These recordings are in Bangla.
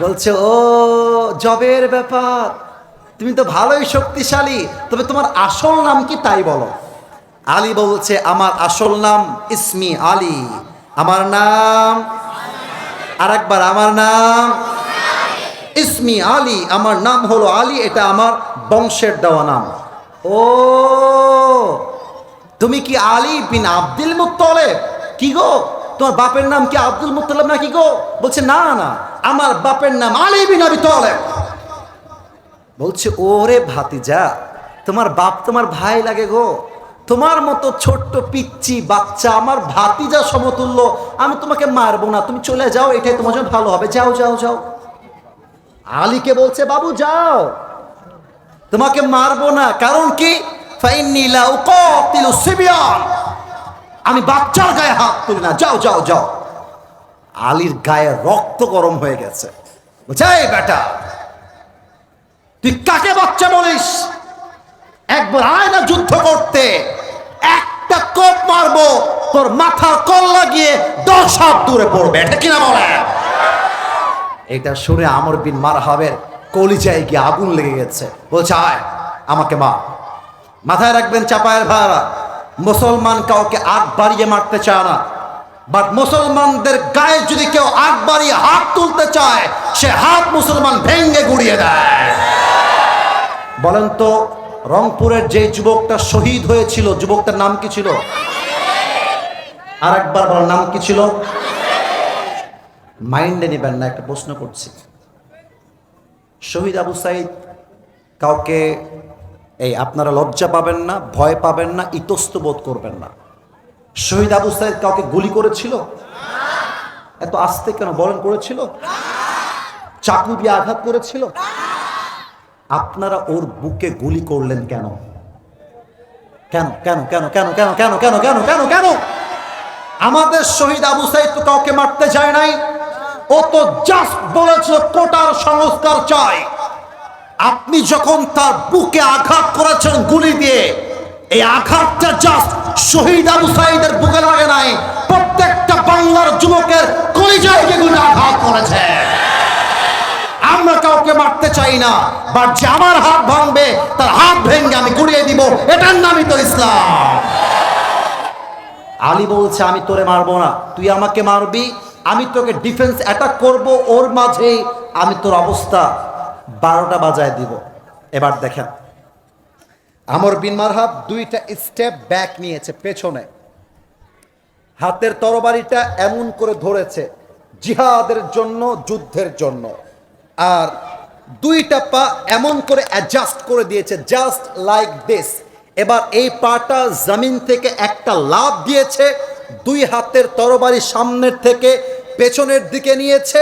বলছে, ও, জবের ব্যাপার। তুমি তো ভালোই শক্তিশালী, তবে তোমার আসল নাম কি তাই বলো? আলী বলছে, আমার আসল নাম ইসমি আলী। আমার নাম আর একবার আমার নাম ইসমি আলী। আমার নাম হলো আলী, এটা আমার বংশের দেওয়া নাম। ও, তুমি কি আলী বিন আব্দুল মুত্তলেব? কি গো? তোমার বাপের নাম কি আব্দুল মুত্তলেব নাকি গো? বলছে, না না। আমার বাপের নাম আলী বিন আবি তলেব। বলছে, ওরে ভাতিজা, তোমার বাপ তোমার ভাই লাগে গো। তোমার মতো ছোট্ট পিচ্ছি বাচ্চা আমার ভাতিজা সমতুল্য, আমি তোমাকে মারবো না। তুমি চলে যাও, এটাই তোমার জন্য ভালো হবে। যাও যাও যাও। আলীকে বলছে, বাবু, যাও। তোমাকে মারবো না। কারণ কি। আমি বাচ্চার গায়ে হাত তুলি না। যাও যাও যাও। আলীর গায়ে রক্ত গরম হয়ে গেছে। "এই বেটা, তুই কাকে বাচ্চা বলিস? একবার আয় না যুদ্ধ করতে। একটা কোপ মারবো, তোর মাথার কল লাগিয়ে দশ হাত দূরে পড়বে। এটা কিনা বলে? এটা শুনে আমর বিন মারহাবের কলিজায় গিয়ে আগুন লেগে গেছে। বলছে, আয়, আমাকে মা মাথায় রাখবেন চাপায়ের ভাড়া। মুসলমান কাউকে আগ বাড়িয়ে মারতে চায় না। বাট মুসলমানদের গায়ে যদি কেউ বাড়িয়ে হাত তুলতে চায়, সে হাত মুসলমান ভেঙ্গে গুড়িয়ে দেয়। বলেন তো, রংপুরের যে যুবকটা শহীদ হয়েছিল, যুবকটার নাম কি ছিল? আর একবার বলার নাম কি ছিল? মাইন্ডে নেবেন না, একটা প্রশ্ন করছি। শহীদ আবু সাইদ, কাউকে এই আপনারা লজ্জা পাবেন না, ভয় পাবেন না ইতস্ত বোধ করবেন না। শহীদ আবু সাইদ কাউকে গুলি করেছিল? এত আস্তে কেন বরণ করেছিল? চাকু দিয়ে আঘাত করেছিল? আপনারা ওর বুকে গুলি করলেন কেন? কেন কেন কেন কেন কেন কেন কেন কেন কেন কেন? আমাদের শহীদ আবু সাইদ তো কাউকে মারতে যায় নাই। ও তো জাস্ট বলেছিল, কোটার সংস্কার চাই। আপনি যখন তার বুকে আঘাত করেছেন গুলি দিয়ে এই আঘাতটা জাস্ট শহীদ আবু সাইদের বুকে লাগে নাই। প্রত্যেকটা বাংলার যুবকের কলিজায় যেগুলো আঘাত করেছে। আমরা কাউকে মারতে চাই না বাট যে আমার হাত ভাঙবে, তার হাত ভেঙে আমি দিব, এটার নামই তো ইসলাম। আলী বলছে, আমি তোরে মারবো না, তুই আমাকে মারবি, আমি তোকে ডিফেন্স অ্যাটাক করব, ওর মাঝে আমি তোর অবস্থা বারোটা বাজায় দিব। এবার দেখেন আমর বিন মারহাব দুইটা স্টেপ ব্যাক নিয়েছে, পেছনে। হাতের তরবারিটা এমন করে ধরেছে, জিহাদের জন্য, যুদ্ধের জন্য। আর দুইটা পা এমন করে অ্যাডজাস্ট করে দিয়েছে জাস্ট লাইক দিস এবার এই পাটা জমিন থেকে একটা লাভ দিয়েছে, দুই হাতের তরবারি সামনের থেকে পেছনের দিকে নিয়েছে,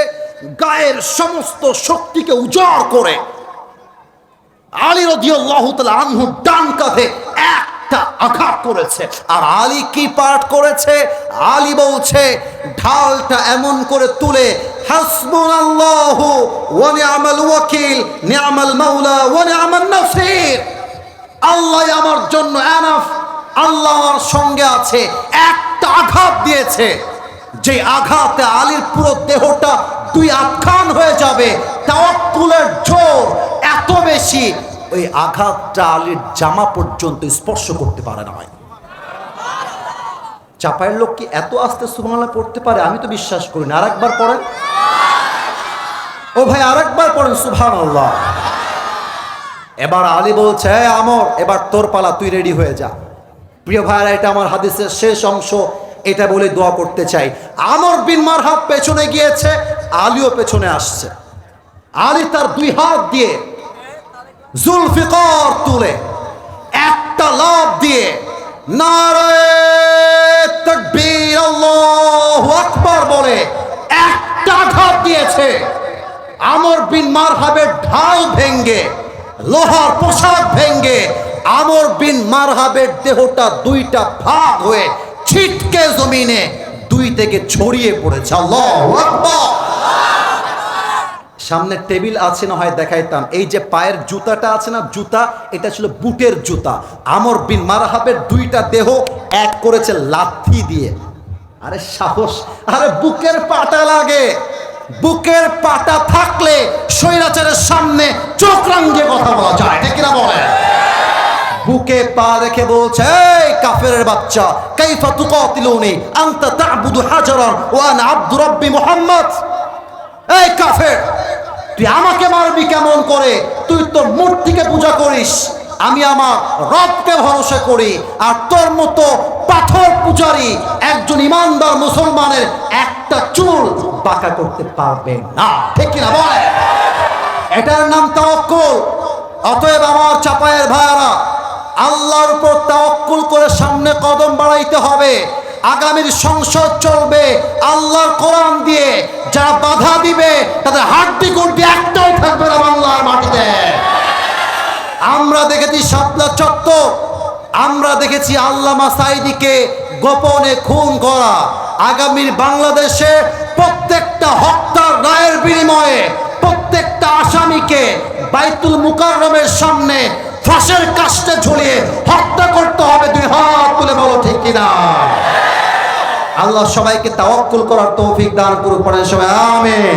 গায়ের সমস্ত শক্তিকে উজাড় করে। আলী রদিয়াল্লাহু আনহু ডান কাঁধে একটা আঘাত করেছে। আর আলী কি পাঠ করেছে? আলী বলছে, ঢালটা এমন করে তুলে, হাসবুনাল্লাহু ওয়া নি'মাল ওয়াকিল নি'মাল মাওলা ওয়া নি'মান নাসির। আল্লাহ আমার জন্য এনাফ, আল্লাহ আমার সঙ্গে আছে, একটা আঘাত দিয়েছে। যে আঘাতে আলীর পুরো দেহটা দুই আটখান হয়ে যাবে, তাওয়াক্কুলের জোর বেশি ওই আঘাতটা আলীর জামা পর্যন্ত স্পর্শ করতে পারে না চাপায়ের লোক কি এত আস্তে সুবহানাল্লাহ পড়তে পারে? আমি তো বিশ্বাস করি না। আরেকবার পড়েন। ও ভাই, আরেকবার পড়েন, সুবহানাল্লাহ। এবার আলী বলছে "এই আমর, এবার তোর পালা, তুই রেডি হয়ে যা। প্রিয় ভাইরা, এটা আমার হাদিসের শেষ অংশ। এটা বলে দোয়া করতে চাই। আমর বিন মারহাব পেছনে গিয়েছে, আলীও পেছনে আসছে। আলী তার দুই হাত দিয়ে জুলফিকর তুলে একটা লাভ দিয়ে আকবার বলে একটা আঘাত দিয়েছে। আমর বিন মারহাবের ঢাল ভেঙ্গে, লোহার পোশাক ভেঙ্গে, আমর বিন মারহাবের দেহটা দুইটা ভাগ হয়ে ছিটকে জমিনে দুই থেকে ছড়িয়ে পড়েছে। আল্লাহু আকবার। সামনে টেবিল আছে না হয় দেখাইতাম এই যে পায়ের জুতাটা আছে না, জুতা, এটা ছিল বুটের জুতা। আমর বিন মারহাবের দুইটা দেহ এক করেছে লাথি দিয়ে। আরে সাহস, আরে বুকের পাটা লাগে। বুকের পাটা থাকলে স্বৈরাচারের সামনে চোখ রাঙ্গিয়ে কথা বলা যায়। ঠিক কিনা বলে বুকে পা রেখে বলছে, এই কাফেরের বাচ্চা, কাইফা তুকাতিলুনি, আনতা তা'বুদু হাজারান ওয়া আনা আব্দু রাব্বি মুহাম্মদ। এই কাফের তুই আমাকে মারবি কেমন করে? তুই তো মূর্তিকে পূজা করিস। আমি আমার রবকে ভরসা করি। আর তোর মতো পাথর পূজারি একজন ইমানদার মুসলমানের একটা চুল বাঁকা করতে পারবে না। ঠিক কিনা বলে? এটার নাম তাওয়াক্কুল। অতএব আমার চাপায়ের ভাইয়ারা, আল্লাহর উপর তাওয়াক্কুল করে সামনে কদম বাড়াইতে হবে। আগামীর সংসদ চলবে আল্লাহর কোরআন দিয়ে। যারা বাধা দিবে, তাদের হাড্ডি গুড্ডি একটাও থাকবে না বাংলার মাটিতে। আমরা দেখেছি শাপলা চত্বর, আমরা দেখেছি আল্লামা সাইদিকে গোপনে খুন করা। আগামীর বাংলাদেশে প্রত্যেকটা হত্যার রায়ের বিনিময়ে প্রত্যেকটা আসামিকে বাইতুল মুকাররমের সামনে ফাঁসের কাস্টে ঝুলিয়ে হত্যা করতে হবে। দুই হাত তুলে বলো ঠিক কিনা? আল্লাহ সবাইকে তাওয়াক্কুল করার তৌফিক দান করুক পড়েন সবাই আমিন।